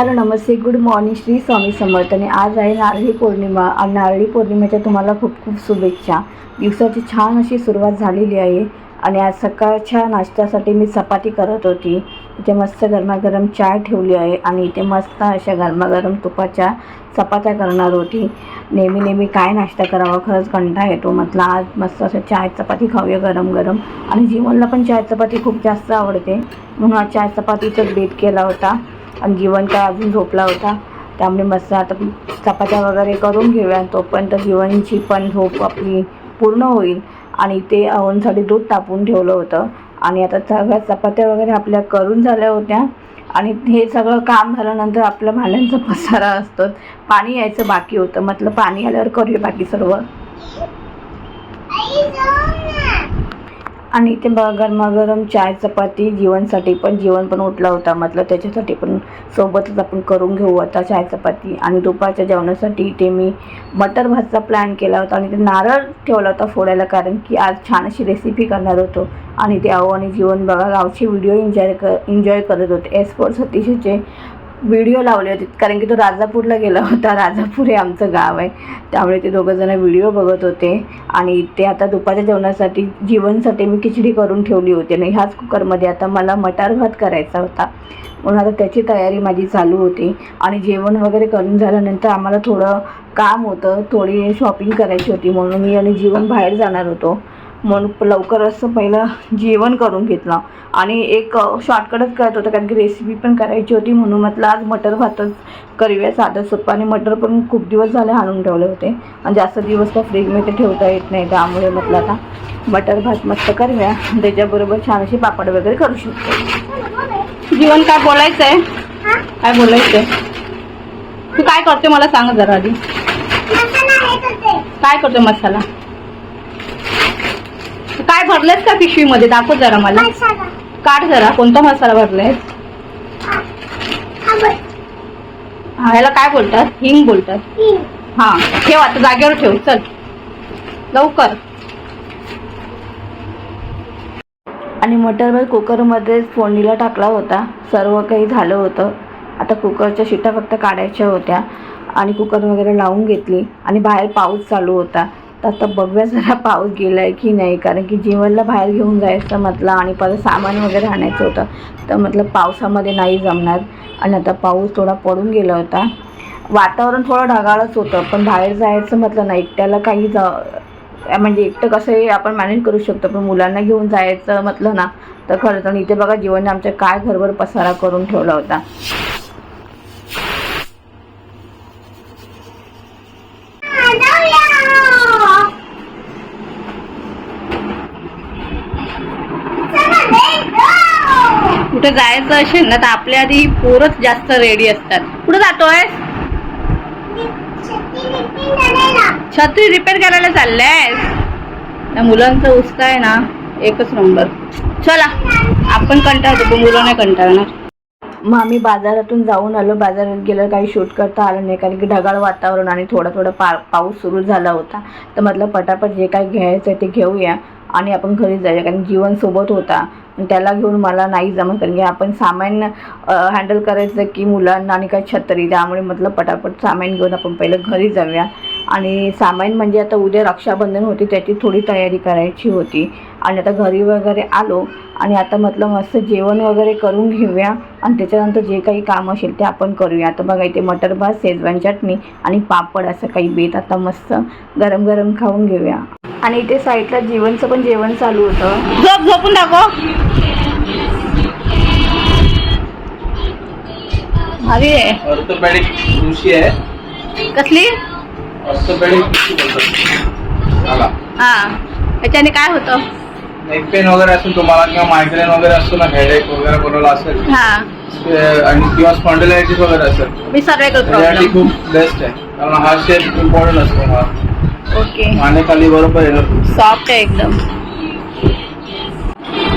Hello नमस्ते. Good morning Shri Swami Samarth. आणि आज आहे नारळी पौर्णिमा. आणि नारळी पौर्णिमेच्या तुम्हाला खूप खूप शुभेच्छा. दिवसाची छान अशी सुरुवात झालेली आहे. आणि आज सकाळच्या नाश्त्यासाठी मी चपाती करत होती. इथे मस्त गरमागरम चाय ठेवली आहे. आणि इथे मस्त अशा गरमागरम तुपाच्या चपात्या करणार होती. नेहमी नेहमी काय नाश्ता करावा? खरंच कंटा येतो. म्हटलं आज मस्त असं चाय चपाती खाऊया गरम गरम आणि जीवनला पण चाय चपाती खूप जास्त आवडते. म्हणून आज चाय चपातीचं बेट केला होता. आणि जीवन काय अजून झोपला होता. त्यामुळे मस्त आता चपात्या वगैरे करून घेऊया. तोपर्यंत जीवनची पण झोप आपली पूर्ण होईल. आणि ते अवनसाठी दूध तापून ठेवलं होतं. आणि आता सगळ्या चपात्या वगैरे आपल्या करून झाल्या होत्या. आणि हे सगळं काम झाल्यानंतर आपल्या भांड्यांचा पसारा असतो पाणी यायचं बाकी होतं. म्हटलं पाणी आल्यावर करूया बाकी सर्व. आणि ते बघा गरमागरम चाय चपाती जीवनसाठी पण जीवन पण उठला होता. म्हटलं त्याच्यासाठी पण सोबतच आपण करून घेऊ आता चाय चपाती. आणि दुपारच्या जेवणासाठी ते मी मटर भातचा प्लॅन केला होता आणि ते नारळ ठेवला होता फोडायला कारण की आज छान अशी रेसिपी करणार होतो. आणि ते आहो आणि जीवन बघा गावचे व्हिडिओ एन्जॉय क एन्जॉय करत होते. एसपोर्ट सतीशचे व्हिडिओ लावले होते. कारण की तो राजापूरला गेला होता. राजापूर हे आमचं गाव आहे. त्यामुळे ते दोघंजणं व्हिडिओ बघत होते. आणि ते आता दुपारच्या जेवणासाठी जीवनसाठी मी खिचडी करून ठेवली होती. आणि ह्याच कुकरमध्ये आता मला मटार भात करायचा होता. म्हणून आता त्याची तयारी माझी चालू होती. आणि जेवण वगैरे करून झाल्यानंतर आम्हाला थोडं काम होतं. थोडी शॉपिंग करायची होती. म्हणून मी आणि जीवन बाहेर जाणार होतो. म्हणून लवकर असं पहिलं जेवण करून घेतलं. आणि एक शॉर्टकटच करत होतं कारण की रेसिपी पण करायची होती म्हणून म्हटलं आज मटर भातच करूया साधं सोपं. आणि मटर पण खूप दिवस झाले आणून ठेवले होते. आणि जास्त दिवस तर फ्रीजमध्ये ठेवता येत नाही त्यामुळे म्हटलं आता मटर भात मस्त करूया. त्याच्याबरोबर छान अशी पापड वगैरे करू शकतो. जीवन काय बोलायचं आहे काय बोलायचं आहे तू काय करते मला सांग जरा आधी. काय करतो मसाला? काय भरलेस का पिशवीमध्ये दाखव जरा मला. काढ जरा. कोणता मसाला भरलाय हा. ह्याला काय बोलतात? हिंग बोलतात. हा ठेव आता जागेवर ठेव. चल. लवकर. आणि मटरवर कुकरमध्ये फोडणीला टाकला होता. सर्व काही झालं होतं. आता कुकरच्या शिट्या फक्त काढायच्या होत्या. आणि कुकर वगैरे लावून घेतली. आणि बाहेर पाऊस चालू होता. तर आता बघूया जरा पाऊस गेला आहे की नाही. कारण की जीवनला बाहेर घेऊन जायचं म्हटलं आणि परत सामान वगैरे आणायचं होतं. तर म्हटलं पावसामध्ये नाही जमणार. आणि आता पाऊस थोडा पडून गेला होता. वातावरण थोडं ढगाळच होतं. पण बाहेर जायचं म्हटलं ना एकट्याला काही जा म्हणजे एकटं कसंही आपण मॅनेज करू शकतो. पण मुलांना घेऊन जायचं म्हटलं ना तर खरंच आणि इथे बघा जीवनने आमच्या काय घरभर पसारा करून ठेवला होता. कुठे जायचं असेल ना तर आपल्या आधी पोरच जास्त रेडी असतात. कुठे जातोय छत्री रिपेअर करायला चाललंय त्या मुलांचा उत्साह आहे ना एकच नंबर चला आपण कंटाळतो पण मुलं नाही कंटाळणार. मग आम्ही बाजारातून जाऊन आलो. बाजारात गेलं काही शूट करता आलं नाही कारण की ढगाळ वातावरण आणि थोडा थोडा पा पाऊस सुरू झाला होता. तर म्हटलं पटापट जे काही घ्यायचं आहे ते घेऊया आणि आपण घरी जाऊया कारण जीवन सोबत होता. त्याला घेऊन मला नाही जमत कारण की आपण सामान हँडल करायचं की मुलांना आणि काय छत्री त्यामुळे म्हटलं पटापट सामान घेऊन आपण पहिलं घरी जाऊया. आणि सामान म्हणजे आता उद्या रक्षाबंधन होती त्याची थोडी तयारी करायची होती. आणि आता घरी वगैरे आलो आणि आता म्हटलं मस्त जेवण वगैरे करून घेऊया. आणि त्याच्यानंतर जे काही काम असेल ते आपण करूया. आता बघा इथे मटर भात शेजवान चटणी आणि पापड असं काही बेत आता मस्त गरम गरम खाऊन घेऊया. आणि इथे साईडला जीवनचं पण जेवण चालू होतं. झोप झोपून दाखव. भारी आहे. ऑर्थोपेडिक आहे. कसली? ऑर्थोपेडिक बोलतात. हा. काय होतं? नेक पेन वगैरे असेल तुम्हाला किंवा मायग्रेन वगैरे असतो ना हेडेक वगैरे कोणाला असेल हा. ते- आणि किंवा स्पॉन्डिलायटिस वगैरे असेल मी त्याच्यासाठी प्रॉब्लेम खूप बेस्ट आहे. कारण हा शेप इम्पॉर्टंट असतो हा ओके. मानेखाली बरोबर येणार सॉफ्ट आहे एकदम.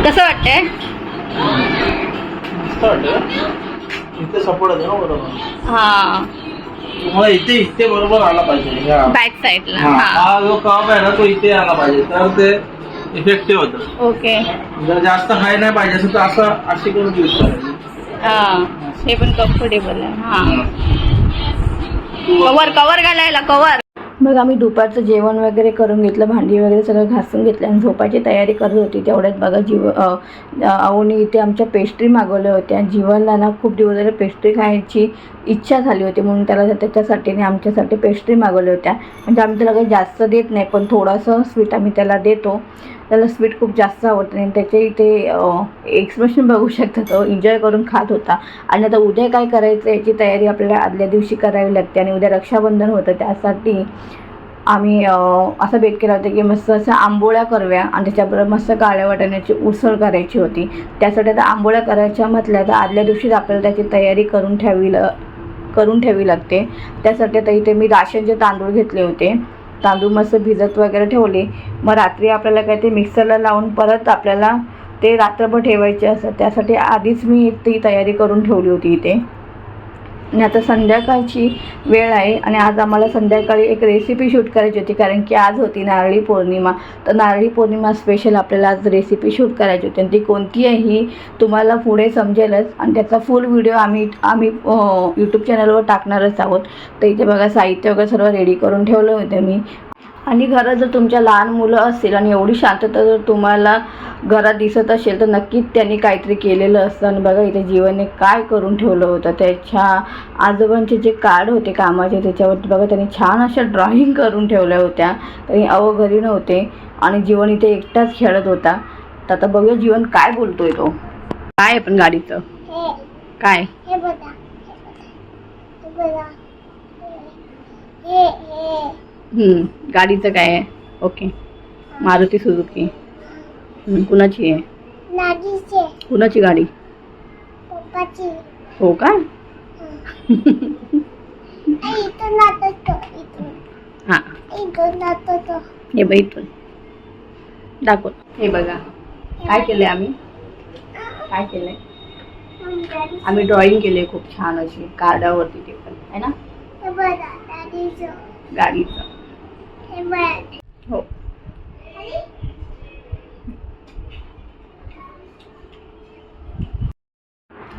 कसं वाटतंय? मस्त वाटतं इथे सपोर्ट ना बरोबर. हा. तुम्हाला इथे इथे बरोबर आला पाहिजे. ह्या- बॅक साईडला हा, हा. हा जो कप आहे ना तो इथे आला पाहिजे. तर ते इफेक्टिव्ह होतं. ओके. जर जास्त हाय नाही पाहिजे असेल तर असं अशी करून यूज करायची. हा. असं हे पण कम्फर्टेबल आहे. हा. कवर कवर घालायला कवर मग आम्ही दुपारचं जेवण वगैरे करून घेतलं भांडी वगैरे सगळं घासून घेतलं आणि झोपायची तयारी करत होती. तेवढ्यात बघा जीव अ, इथे आमच्या पेस्ट्री मागवल्या होत्या. जीवनला ना खूप दिवस झाले पेस्ट्री खायची इच्छा झाली होती म्हणून त्याला त्याच्यासाठी आणि आमच्यासाठी पेस्ट्री मागवल्या होत्या. म्हणजे आम्ही त्याला काही जास्त देत नाही पण थोडंसं स्वीट आम्ही त्याला देतो. त्याला स्वीट खूप जास्त आवडतं आणि त्याचे इथे एक्सप्रेशन बघू शकता तो. एन्जॉय करून खात होता. आणि आता उद्या काय करायचं याची तयारी आपल्याला आदल्या दिवशी करावी लागते आणि उद्या रक्षाबंधन होतं त्यासाठी आम्ही असं असा केला होता की मस्त असं आंबोळ्या करूया आणि त्याच्याबरोबर मस्त काळ्या वाटाण्याची उसळ करायची होती. त्यासाठी आता आंबोळ्या करायच्या म्हटल्या तर आदल्या दिवशीच आपल्याला त्याची तयारी करून ठेवी ल करून ठेवी लागते. त्यासाठी आता इथे मी राशनचे तांदूळ घेतले होते. तांदूळ मस्त भिजत वगैरे ठेवले. मग रात्री आपल्याला काय ते मिक्सरला लावून परत आपल्याला ते रात्रभर ठेवायचे असतात. त्यासाठी आधीच मी ती तयारी करून ठेवली होती इथे. आणि आता संध्याकाळची वेळ आहे आणि आज आम्हाला संध्याकाळी एक रेसिपी शूट करायची होती कारण की आज होती नारळी पौर्णिमा. तर नारळी पौर्णिमा स्पेशल आपल्याला आज रेसिपी शूट करायची होती. आणि ती कोणती आहे ही तुम्हाला पुढे समजेलच. आणि त्याचा फुल व्हिडिओ आम्ही आम्ही यूट्यूब चॅनलवर टाकणारच आहोत. तर इथे बघा साहित्य वगैरे सर्व रेडी करून ठेवलं होतं मी. आणि घरात जर तुमच्या लहान मुलं असतील आणि एवढी शांतता जर तुम्हाला घरात दिसत असेल तर नक्कीच त्यांनी काहीतरी केलेलं असतं. आणि बघा इथे जीवनने काय करून ठेवलं होतं. त्याच्या आजोबांचे जे कार्ड होते कामाचे त्याच्यावरती बघा त्यांनी छान अशा ड्रॉइंग करून ठेवल्या होत्या. तरी अव घरी नव्हते आणि जीवन इथे एकटाच खेळत होता. तर आता बघूया जीवन काय बोलतोय तो. काय पण गाडीचं? काय? हे गाडीचं काय आहे? ओके मारुती हम्म, कुणाची आहे? कुणाची गाडी? हो का? हां. हे. बघ इथून. दाखव. हे बघा. काय केलंय आम्ही? काय केलंय? आम्ही ड्रॉइंग केले खूप छान अशी कार्डावरती ते पण आहे ना? गाडीचं. हे.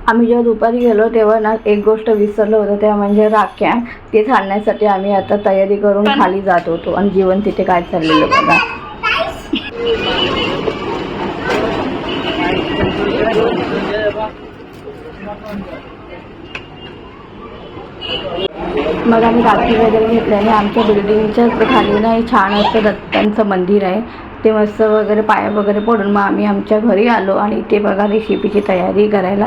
आम्ही जेव्हा दुपारी गेलो तेव्हा ना एक गोष्ट विसरलो होतो तेव्हा म्हणजे राख्या. ते घालण्यासाठी आम्ही आता तयारी करून खाली जात होतो आणि जीवन तिथे काय चाललेलं बघा. मग आम्ही राखी वगैरे घेतल्याने आमच्या बिल्डिंगच्या खाली ना एक छान असं दत्तांचं मंदिर आहे. ते मस्त वगैरे पाया वगैरे पडून मग आम्ही आमच्या घरी आलो आणि इथे बघा रेसिपीची तयारी करायला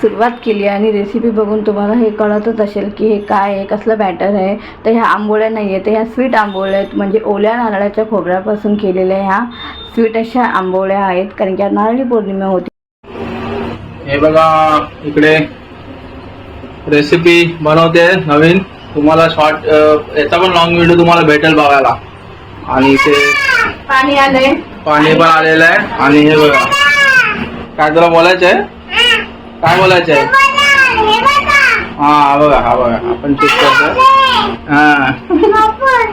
सुरुवात केली आणि रेसिपी बघून तुम्हाला हे कळतच असेल की हे काय आहे कसलं बॅटर आहे. तर ह्या आंबोळ्या नाही आहे तर ह्या स्वीट आंबोळ्या आहेत. म्हणजे ओल्या नारळाच्या खोबऱ्यापासून केलेल्या ह्या स्वीट अशा आंबोळ्या आहेत कारण की आज नारळी पौर्णिमा होती. हे बघा इकडे रेसिपी बनवते नवीन. तुम्हाला शॉर्ट याचा पण लॉंग व्हिडिओ तुम्हाला भेटेल बघायला. आणि इथे पाणी आलंय. पाणी पण आलेलं आहे. आणि हे बघा. काय तुला बोलायचं आहे काय बोलायचं आहे हे बघा. हा बघा हा बघा. आपण चेक करतो. हा. भरपूर.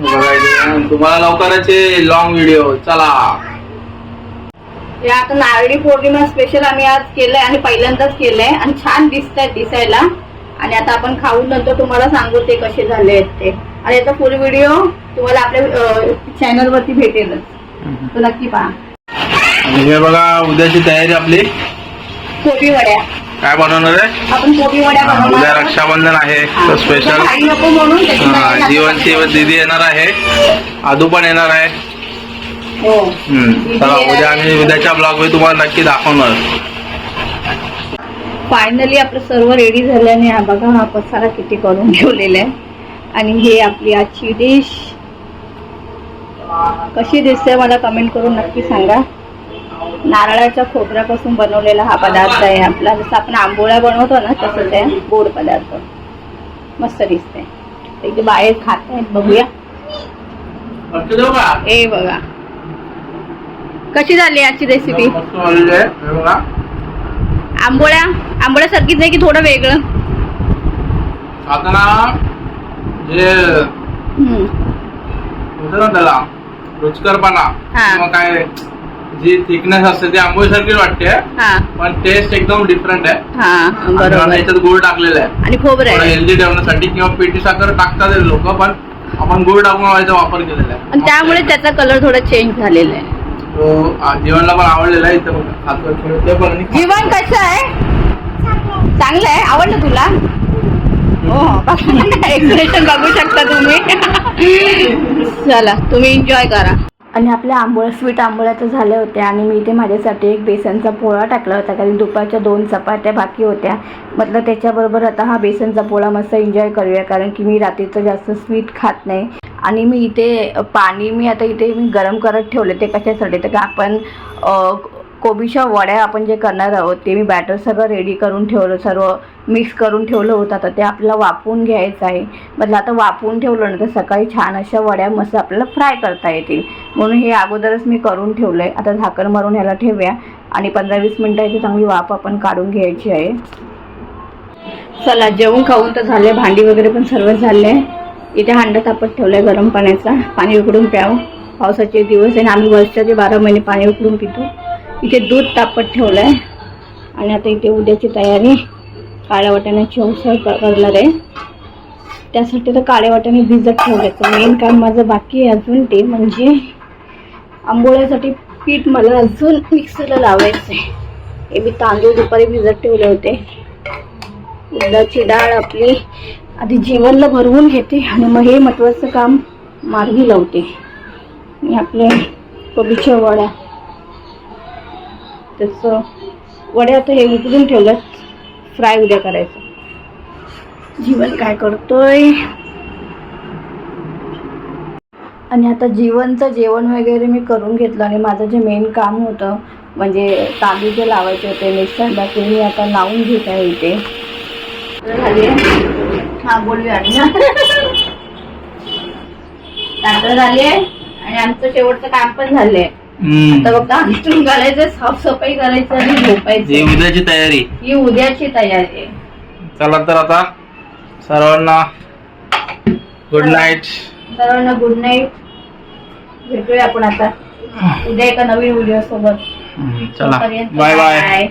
बघा इथे. तुम्हाला लवकरच लॉंग व्हिडिओ चला. हे आता नारळी पौर्णिमा स्पेशल आम्ही आज केलंय आणि पहिल्यांदाच केलंय. आणि छान दिसत आहेत दिसायला. आणि आता आपण खाऊन नंतर तुम्हाला सांगू ते कसे झाले आहेत ते. आणि याचा फुल व्हिडिओ तुम्हाला आपल्या चॅनल वरती भेटेलच. तो नक्की पहा. आणि हे बघा उद्याची तयारी आपली. कोबी वड्या. काय बनवणार आहे? आपण कोबी वड्या बनवणार उद्या. रक्षाबंधन आहे. तर स्पेशल जीवनची करायची. दीदी येणार आहे. आदू पण येणार आहे. चला उद्या आम्ही उद्याच्या ब्लॉगमध्ये तुम्हाला नक्की दाखवणार. फायनली आपलं सर्व रेडी झाल्याने हा बघा हा पसारा किती करून ठेवलेला आहे. आणि हे आपली आजची डिश कशी दिसते मला कमेंट करून नक्की सांगा. नारळाच्या खोबऱ्यापासून बनवलेला हा पदार्थ आहे आपला. जसं आपण आंबोळ्या बनवतो ना तसंच आहे. गोड पदार्थ. मस्त दिसते इथे बाहेर खात आहेत बघूया ए बघा. कशी झाली आजची रेसिपी बघा. आंबोळ्या? आंबोळ्यासारखीच आहे की थोडं वेगळं? आता ना जे हम्म. होतं ना त्याला रुचकरपणा. किंवा काय जी थिकनेस असते ती आंबोळी सारखीच वाटते हा. पण टेस्ट एकदम डिफरंट आहे. हा याच्यात गुळ टाकलेला आहे. आणि खोबरं हेल्दी ठेवण्यासाठी किंवा पेटी साखर टाकतात लोक पण आपण गुळ टाकून वापर केलेला आहे. आणि त्यामुळे त्याचा कलर थोडा चेंज झालेला आहे. तो जीवनला पण आवडलेला आहे इथं बघा. हातवर ठेवलं ते पण आणि जीवन कसं आहे? चांगलं आहे? आवडलं तुला? हो एक्सप्रेशन बघू शकता तुम्ही. चला तुम्ही एन्जॉय करा. आणि आपल्या आंबोळ्या स्वीट आंबोळ्या तर झाल्या होत्या आणि मी इथे माझ्यासाठी एक बेसनचा पोळा टाकला होता कारण दुपारच्या दोन चपात्या बाकी होत्या. म्हटलं त्याच्याबरोबर आता हा बेसनचा पोळा मस्त एन्जॉय करूया कारण की मी रात्रीचं जास्त स्वीट खात नाही. आणि मी इथे पाणी मी आता इथे मी गरम करत ठेवले ते कशासाठी? तर का आपण कोबीच्या वड्या आपण जे करणार आहोत ते मी बॅटर सगळं रेडी करून ठेवलं सर्व मिक्स करून ठेवलं होतं. आता ते आपल्याला वाफवून घ्यायचं आहे. म्हटलं आता वाफवून ठेवलं ना तर सकाळी छान अशा वड्या मस्त आपल्याला फ्राय करता येतील. म्हणून हे अगोदरच मी करून ठेवलं आहे आता झाकण मारून ह्याला ठेवूया. आणि पंधरा वीस मिनटं याची चांगली वाफ आपण काढून घ्यायची आहे. चला जेवण खाऊन तर झाले. भांडी वगैरे पण सर्व झाले. इथे हांडा तापत ठेवलाय गरम पाण्याचा. पाणी उकडून प्यावं. पावसाचे दिवस आहे आणि आम्ही वर्षाचे बारा महिने पाणी उकडून पितो इथे दूध तापत ठेवलं आहे आणि आता इथे उद्याची तयारी काळ्या वाटाण्याची उसळ करणार आहे. त्यासाठी तर काळ्या वाटाणे भिजत ठेवल्याचं. मेन काम माझं बाकी आहे अजून ते म्हणजे आंबोळ्यासाठी पीठ मला अजून मिक्सरला लावायचं आहे हे मी तांदूळ दुपारी भिजत ठेवले होते. उद्याची डाळ आपली आधी जेवणला भरवून घेते आणि मग हे महत्त्वाचं काम मार्गी लावते. मी आपले कोबीच्या वड्या त्याचं वड्या आता हे उकडून ठेवलं फ्राय उद्या करायचं. जीवन काय करतोय? आणि आता जीवनचं जेवण वगैरे मी करून घेतलं आणि माझं जे मेन काम होतं म्हणजे तांदूळ जे लावायचे होते मिक्सरला ते मी आता लावून घेत आहे इथे. झाली हा बोलूया आणि तांदूळ झाले आणि आमचं शेवटचं काम पण झालंय. आता फक्त अंथरून घालायचं साफसफाई करायचं आणि ही झोपायचं उद्याची तयारी. ही उद्याची तयारी आहे. चला तर आता सर्वांना गुड नाईट सर्वांना गुड नाईट भेटूया आपण आता. उद्या एका नवीन व्हिडिओ सोबत. चला. Bye bye.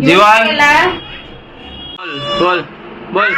जीवन. बोल बोल. बोल